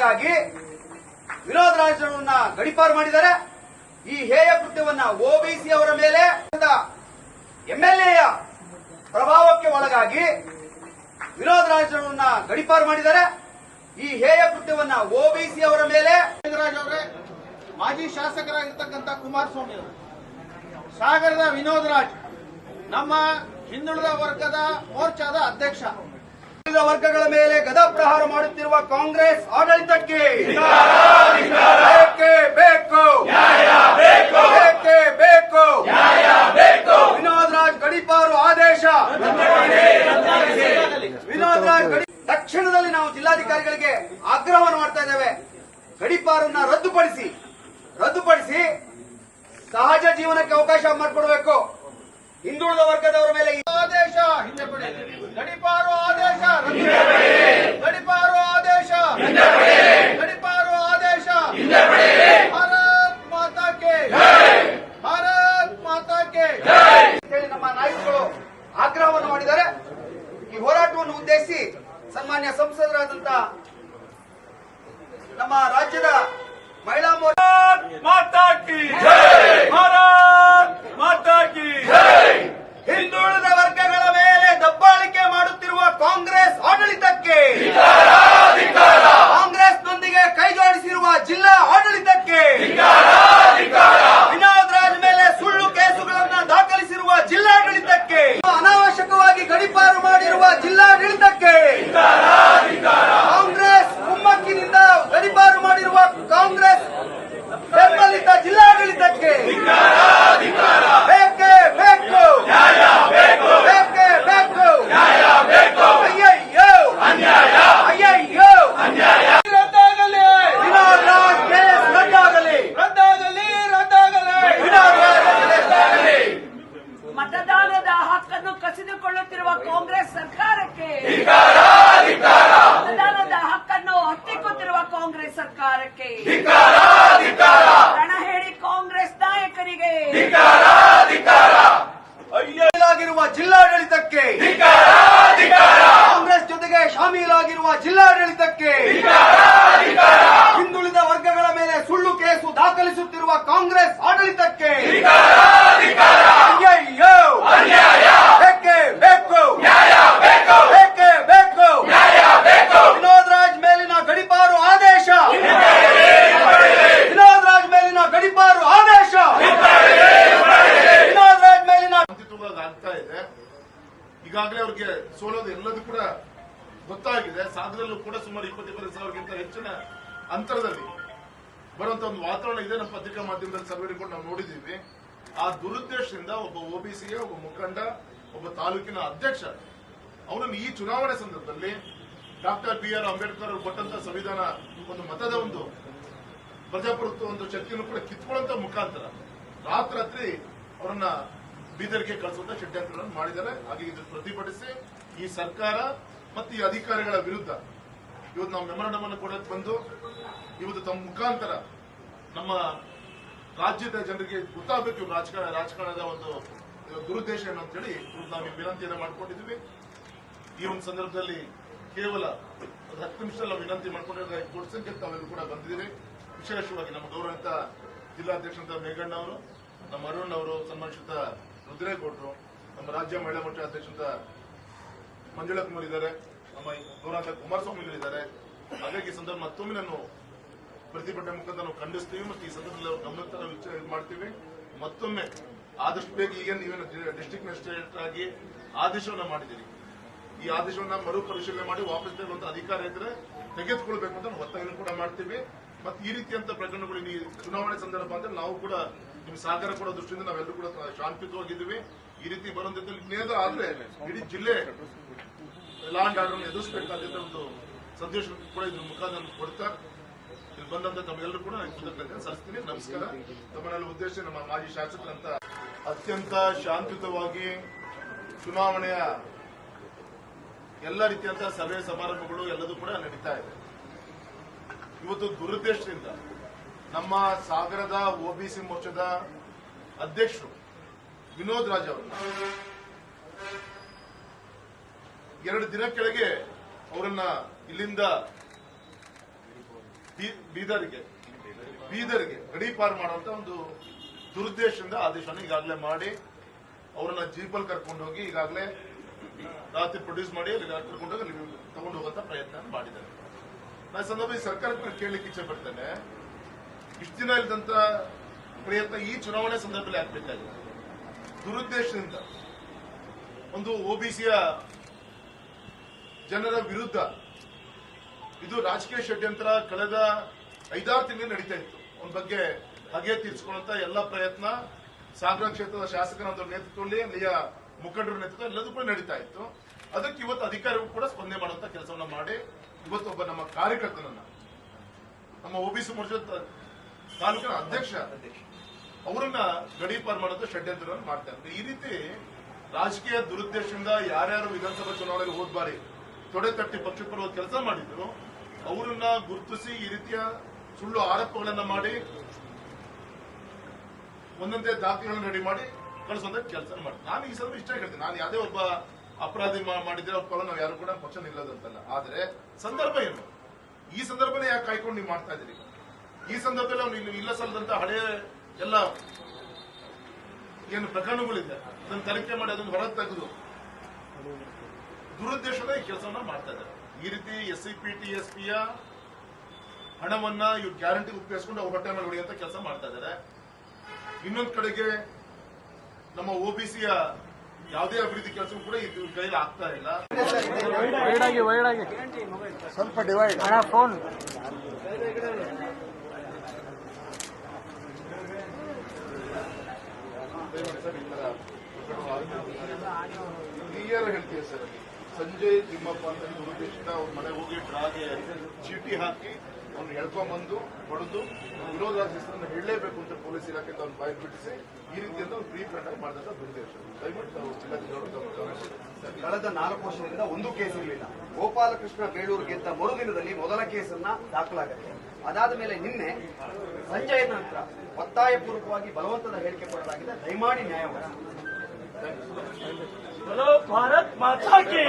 ಒಳಗಾಗಿ ವಿನೋದ್ ರಾಜರನ್ನ ಗಡಿಪಾರು ಮಾಡಿದ್ದಾರೆ. ಈ ಹೇಯ ಕೃತ್ಯವನ್ನ ಓಬಿಸಿ ಅವರ ಮೇಲೆ ಎಂಎಲ್ಎಯ ಪ್ರಭಾವಕ್ಕೆ ಒಳಗಾಗಿ ವಿರೋಧ ರಾಜರನ್ನ ಗಡಿಪಾರು ಮಾಡಿದ್ದಾರೆ. ಈ ಹೇಯ ಕೃತ್ಯವನ್ನ ಓಬಿಸಿ ಅವರ ಮೇಲೆ ಅವರೇ, ಮಾಜಿ ಶಾಸಕರಾಗಿರ್ತಕ್ಕಂಥ ಕುಮಾರಸ್ವಾಮಿ ಅವರು, ಸಾಗರದ ವಿನೋದ್ ರಾಜ್, ನಮ್ಮ ಹಿಂದುಳಿದ ವರ್ಗದ ಮೋರ್ಚಾದ ಅಧ್ಯಕ್ಷ. ಹಿಂದುಳಿದ ವರ್ಗಗಳ ಮೇಲೆ ಗದಾಪ್ರಹಾರ ಮಾಡುತ್ತಿರುವ ಕಾಂಗ್ರೆಸ್ ಆಡಳಿತಕ್ಕೆ ಗಡಿಪಾರು ಆದೇಶ. ವಿನೋದ್ ರಾಜ್ ಗಡಿ ತಕ್ಷಣದಲ್ಲಿ ನಾವು ಜಿಲ್ಲಾಧಿಕಾರಿಗಳಿಗೆ ಆಗ್ರಹವನ್ನು ಮಾಡ್ತಾ ಇದ್ದೇವೆ. ಗಡಿಪಾರನ್ನ ರದ್ದುಪಡಿಸಿ. ರದ್ದುಪಡಿಸಿ ಸಹಜ ಜೀವನಕ್ಕೆ ಅವಕಾಶ ಮಾಡಿಕೊಡಬೇಕು. ಹಿಂದುಳಿದ ವರ್ಗದವರ ಮೇಲೆ ಆದೇಶ ಹಿಂದೆ ಪಡೆ ಇಪ್ಪತ್ತಿಪ್ಪತ್ತು ಹೆಚ್ಚಿನ ಅಂತರದಲ್ಲಿ ಬರುವಂತ ಒಂದು ವಾತಾವರಣ ಇದೆ. ನಮ್ಮ ಪತ್ರಿಕಾ ಮಾಧ್ಯಮದಲ್ಲಿ ಸರ್ವೆ ರಿಪೋರ್ಟ್ ನಾವು ನೋಡಿದ್ದೀವಿ. ಆ ದುರುದ್ದೇಶದಿಂದ ಒಬ್ಬ ಓಬಿಸಿಯ ಒಬ್ಬ ಮುಖಂಡ, ಒಬ್ಬ ತಾಲೂಕಿನ ಅಧ್ಯಕ್ಷ, ಅವನನ್ನು ಈ ಚುನಾವಣೆ ಸಂದರ್ಭದಲ್ಲಿ ಡಾಕ್ಟರ್ ಬಿ ಆರ್ ಅಂಬೇಡ್ಕರ್ ಅವರು ಕೊಟ್ಟಂತ ಸಂವಿಧಾನ ಒಂದು ಮತದ ಒಂದು ಪ್ರಜಾಪ್ರಭುತ್ವ ಒಂದು ಶಕ್ತಿಯನ್ನು ಕೂಡ ಕಿತ್ಕೊಳ್ಳುವಂತ ಮುಖಾಂತರ ರಾತ್ರಾತ್ರಿ ಅವರನ್ನ ಬೀದರ್ಗೆ ಕಳಿಸುವಂತ ಷಡ್ಯಂತ್ರಗಳನ್ನು ಮಾಡಿದ್ದಾರೆ. ಹಾಗೆ ಇದನ್ನು ಪ್ರತಿಭಟಿಸಿ ಈ ಸರ್ಕಾರ ಮತ್ತು ಈ ಅಧಿಕಾರಿಗಳ ವಿರುದ್ಧ ಇವತ್ತು ನಾವು ಮೆಮೊರಾಂಡಮ್ ಅನ್ನು ಕೊಡಕ್ಕೆ ಬಂದು, ಇವತ್ತು ತಮ್ಮ ಮುಖಾಂತರ ನಮ್ಮ ರಾಜ್ಯದ ಜನರಿಗೆ ಗೊತ್ತಾಗಬೇಕು ರಾಜಕಾರಣ, ರಾಜಕಾರಣದ ಒಂದು ದುರುದ್ದೇಶ ಏನು ಅಂತೇಳಿ ನಾವು ವಿನಂತಿಯನ್ನು ಮಾಡ್ಕೊಂಡಿದ್ದೀವಿ. ಈ ಒಂದು ಸಂದರ್ಭದಲ್ಲಿ ಕೇವಲ ಒಂದು ಹತ್ತು ನಿಮಿಷ ನಾವು ವಿನಂತಿ ಮಾಡಿಕೊಂಡಿರೋ ದೊಡ್ಡ ಸಂಖ್ಯೆ ತಾವೆಲ್ಲರೂ ಕೂಡ ಬಂದಿದ್ದೀವಿ ವಿಶೇಷವಾಗಿ ನಮ್ಮ ಗೌರವಿತ ಜಿಲ್ಲಾಧ್ಯಕ್ಷರಂತ ಮೇಘಣ್ಣ ಅವರು, ನಮ್ಮ ಅರುಣ್ ಅವರು, ಸನ್ಮಾನಿಸಿದ ರುದ್ರೇಗೌಡರು, ನಮ್ಮ ರಾಜ್ಯ ಮಹಿಳಾ ಮೋರ್ಚಾ ಅಧ್ಯಕ್ಷರಂತ ಮಂಜುಳಾ ಕುಮಾರ್ ಇದ್ದಾರೆ. ನಮ್ಮ ಗೌರವಂತ ಕುಮಾರಸ್ವಾಮಿ ಇದ್ದಾರೆ ಹಾಗಾಗಿ ಸಂದರ್ಭ ಮತ್ತೊಮ್ಮೆ ನಾನು ಪ್ರತಿಭಟನೆ ಮುಖಾಂತರ ನಾವು ಖಂಡಿಸ್ತೀವಿ ಮತ್ತು ಈ ಸಂದರ್ಭದಲ್ಲಿ ನಾವು ವಿಚಾರ ಮಾಡ್ತೀವಿ. ಮತ್ತೊಮ್ಮೆ ಆದಷ್ಟು ಬೇಗ ಈಗ ನೀವೇನು ಡಿಸ್ಟಿಕ್ ಮ್ಯಾಜಿಸ್ಟ್ರೇಟ್ ಆಗಿ ಆದೇಶವನ್ನ ಮಾಡಿದ್ದೀರಿ. ಈ ಆದೇಶವನ್ನ ಮರು ಪರಿಶೀಲನೆ ಮಾಡಿ ವಾಪಸ್ ತರುವಂತ ಅಧಿಕಾರ ಇದ್ರೆ ತೆಗೆದುಕೊಳ್ಬೇಕು ಅಂತ ಒತ್ತಾಯವನ್ನು ಕೂಡ ಮಾಡ್ತೀವಿ. ಮತ್ತೆ ಈ ರೀತಿಯಂತ ಪ್ರಕರಣಗಳು ಈ ಚುನಾವಣೆ ಸಂದರ್ಭ ಅಂದ್ರೆ ನಾವು ಕೂಡ ನಿಮ್ ಸಹಕಾರ ಕೊಡೋ ದೃಷ್ಟಿಯಿಂದ ನಾವೆಲ್ಲರೂ ಕೂಡ ಶಾಂತಿಯುತವಾಗಿದ್ದೀವಿ. ಈ ರೀತಿ ಬರುವಂತದ್ದು ಇನ್ನೇನಾದ್ರೂ ಆದ್ರೆ ಇಡೀ ಜಿಲ್ಲೆ ಲಾ ಆರ್ಡರ್ ಎದುರಿಸಬೇಕಾದಂತ ಒಂದು ಸಂದೇಶ ಕೂಡ ಇದ್ರ ಮುಖಾಂತರ ಕೊಡ್ತಾ ಇಲ್ಲಿ ಬಂದಂತ ತಮ್ಮೆಲ್ಲರೂ ಕೂಡ ಕೃತಜ್ಞತೆ ಸಲ್ಲಿಸ್ತೀನಿ. ನಮಸ್ಕಾರ. ತಮ್ಮನ್ನೆಲ್ಲ ಉದ್ದೇಶ ನಮ್ಮ ಮಾಜಿ ಶಾಸಕರಂತ ಅತ್ಯಂತ ಶಾಂತಿಯುತವಾಗಿ ಚುನಾವಣೆಯ ಎಲ್ಲ ರೀತಿಯಂತ ಸಭೆ ಸಮಾರಂಭಗಳು ಎಲ್ಲದೂ ಕೂಡ ನಡೀತಾ ಇದೆ. ಇವತ್ತು ದುರುದ್ದೇಶದಿಂದ ನಮ್ಮ ಸಾಗರದ ಒಬಿಸಿ ಮೋರ್ಚಾದ ಅಧ್ಯಕ್ಷರು ವಿನೋದ್ ರಾಜ್ ಅವರನ್ನ ಎರಡು ದಿನ ಕೆಳಗೆ ಅವರನ್ನ ಇಲ್ಲಿಂದ ಬೀದರ್ಗೆ ಬೀದರ್ಗೆ ಗಡಿ ಪಾರು ಮಾಡುವಂತ ಒಂದು ದುರುದ್ದೇಶದಿಂದ ಆದೇಶವನ್ನು ಈಗಾಗಲೇ ಮಾಡಿ, ಅವರನ್ನ ಜೀಪಲ್ಲಿ ಕರ್ಕೊಂಡು ಹೋಗಿ ಈಗಾಗಲೇ ರಾತ್ರಿ ಪ್ರೊಡ್ಯೂಸ್ ಮಾಡಿ, ಅಲ್ಲಿ ಕರ್ಕೊಂಡು ಹೋಗಿ ಅಲ್ಲಿ ತಗೊಂಡು ಹೋಗುವಂತ ಪ್ರಯತ್ನ ಮಾಡಿದ್ದಾರೆ. ನಾನು ಈ ಸಂದರ್ಭದಲ್ಲಿ ಸರ್ಕಾರಕ್ಕೆ ಕೇಳಲಿಕ್ಕೆ ಇಚ್ಛೆ ಪಡ್ತೇನೆ ಇಷ್ಟು ದಿನ ಇಲ್ಲದಂತ ಪ್ರಯತ್ನ ಈ ಚುನಾವಣೆ ಸಂದರ್ಭದಲ್ಲಿ ಆಗ್ಬೇಕಾಗಿದೆ. ದುರುದ್ದೇಶದಿಂದ ಒಂದು ಒಬಿಸಿಯ ಜನರ ವಿರುದ್ಧ. ಇದು ರಾಜಕೀಯ ಷಡ್ಯಂತ್ರ ಕಳೆದ ಐದಾರು ತಿಂಗಳು ನಡೀತಾ ಇತ್ತು. ಅವನ ಬಗ್ಗೆ ಹಗೆ ತೀರ್ಸ್ಕೊಳ್ಳುವಂತ ಎಲ್ಲ ಪ್ರಯತ್ನ ಸಾಗರ ಕ್ಷೇತ್ರದ ಶಾಸಕರ ನೇತೃತ್ವದಲ್ಲಿ, ಅಲ್ಲಿಯ ಮುಖಂಡರ ನೇತೃತ್ವ ಎಲ್ಲದೂ ಕೂಡ ನಡೀತಾ ಇತ್ತು. ಅದಕ್ಕೆ ಇವತ್ತು ಅಧಿಕಾರಿಗಳು ಕೂಡ ಸ್ಪಂದನೆ ಮಾಡುವಂತ ಕೆಲಸವನ್ನು ಮಾಡಿ ಇವತ್ತು ಒಬ್ಬ ನಮ್ಮ ಕಾರ್ಯಕರ್ತನನ್ನ, ನಮ್ಮ ಒಬಿಸಿ ಮೋರ್ಚಾ ತಾಲೂಕಿನ ಅಧ್ಯಕ್ಷ, ಅವರನ್ನ ಗಡೀಪಾರ್ ಮಾಡೋದು ಷಡ್ಯಂತ್ರ ಮಾಡ್ತಾ ಇದ್ದಾರೆ. ಈ ರೀತಿ ರಾಜಕೀಯ ದುರುದ್ದೇಶದಿಂದ ಯಾರ್ಯಾರು ವಿಧಾನಸಭಾ ಚುನಾವಣೆಗೆ ಹೋದ್ ಬಾರಿ ತೊಡೆ ತಟ್ಟಿ ಪಕ್ಷ ಬರುವ ಕೆಲಸ ಮಾಡಿದ್ರು. ಅವರನ್ನ ಗುರುತಿಸಿ ಈ ರೀತಿಯ ಸುಳ್ಳು ಆರೋಪಗಳನ್ನ ಮಾಡಿ, ಒಂದೊಂದೇ ದಾಖಲೆಗಳನ್ನು ರೆಡಿ ಮಾಡಿ ಕಳಿಸುವಂತ ಕೆಲಸ ಮಾಡಿ ನಾನು ಈ ಸಲ ಇಷ್ಟ ಹೇಳ್ತೀನಿ. ನಾನು ಯಾವುದೇ ಒಬ್ಬ ಅಪರಾಧಿ ಮಾಡಿದ್ರೆ ಅವ್ರ ಪರ ನಾವು ಯಾರು ಕೂಡ ಪಕ್ಷ ನಿಲ್ಲದಂತಲ್ಲ. ಆದ್ರೆ ಸಂದರ್ಭ ಏನು? ಈ ಸಂದರ್ಭನೇ ಯಾಕೆ ಕಾಯ್ಕೊಂಡು ನೀವು ಮಾಡ್ತಾ ಇದ್ದೀರಿ? ಈ ಸಂದರ್ಭದಲ್ಲಿ ಅವ್ನು ಇಲ್ಲಿ ಇಲ್ಲ ಸಲ್ಲದಂತ ಹಳೆಯ ಎಲ್ಲ ಏನು ಪ್ರಕರಣಗಳಿದೆ. ಅದನ್ನು ತನಿಖೆ ಮಾಡಿ ಅದನ್ನು ಹೊರಗೆ ತೆಗೆದು. ದುರುದ್ದೇಶದ ಈ ಕೆಲಸವನ್ನ ಮಾಡ್ತಾ ಇದ್ದಾರೆ. ಈ ರೀತಿ S C P T S ಪಿಯ ಹಣವನ್ನ ಇವ್ರು ಗ್ಯಾರಂಟಿ ಉಪಯೋಗಿಸ್ಕೊಂಡು ಅವ್ರ ಹೊಟ್ಟೆ ಮೇಲೆ ಹೊಡೆಯುವಂತ ಕೆಲಸ ಮಾಡ್ತಾ ಇದ್ದಾರೆ. ಇನ್ನೊಂದ್ ಕಡೆಗೆ ನಮ್ಮ ಒಬಿಸಿಯ ಯಾವುದೇ ಅಭಿವೃದ್ಧಿ ಕೆಲಸ ಕೂಡ ಇದು ಕೈಲಿ ಆಗ್ತಾ ಇಲ್ಲ. ಸ್ವಲ್ಪ ಕ್ಲಿಯರ್ ಹೇಳ್ತೀವಿ ಸರ್ ಸಂಜಯ್ ತಿಮ್ಮಪ್ಪ ಅಂತ ದುರುದ್ದೇಶದಿಂದ ಅವ್ರ ಮನೆ ಹೋಗಿ ಡ್ರಾಗೆ ಚೀಟಿ ಹಾಕಿ ಅವ್ನು ಎಳ್ಕೊಂಬಂದು ಹೊಡೆದು ವಿರೋಧ ಹೆಸರನ್ನು ಹೇಳಲೇಬೇಕು ಅಂತ ಪೊಲೀಸ್ ಇಲಾಖೆ ಅವ್ನು ಬಾಯಿ ಬಿಡಿಸಿ ಈ ರೀತಿಯಿಂದ ಒಂದು ಪ್ರೀ ಪ್ಲಾನ್ ಆಗಿ ಮಾಡಿದಂತ ದುರುದ್ದೇಶ. ದಯವಿಟ್ಟು ಜಿಲ್ಲಾಧಿಕಾರಿಗಳು ಕಳೆದ ನಾಲ್ಕು ವರ್ಷದಿಂದ ಒಂದು ಕೇಸ್ ಇರಲಿಲ್ಲ. ಗೋಪಾಲಕೃಷ್ಣ ಬೇಳೂರು ಗೆದ್ದ ಮರುದಿನದಲ್ಲಿ ಮೊದಲ ಕೇಸನ್ನ ದಾಖಲಾಗುತ್ತೆ. ಅದಾದ ಮೇಲೆ ನಿನ್ನೆ ಸಂಜಯ್ ನಂತರ ಒತ್ತಾಯಪೂರ್ವಕವಾಗಿ ಬಲವಂತದ ಹೇಳಿಕೆ ಕೊಡಲಾಗಿದೆ. ದಯಮಾಡಿ ನ್ಯಾಯವನ್ನು बोलो भारत माता की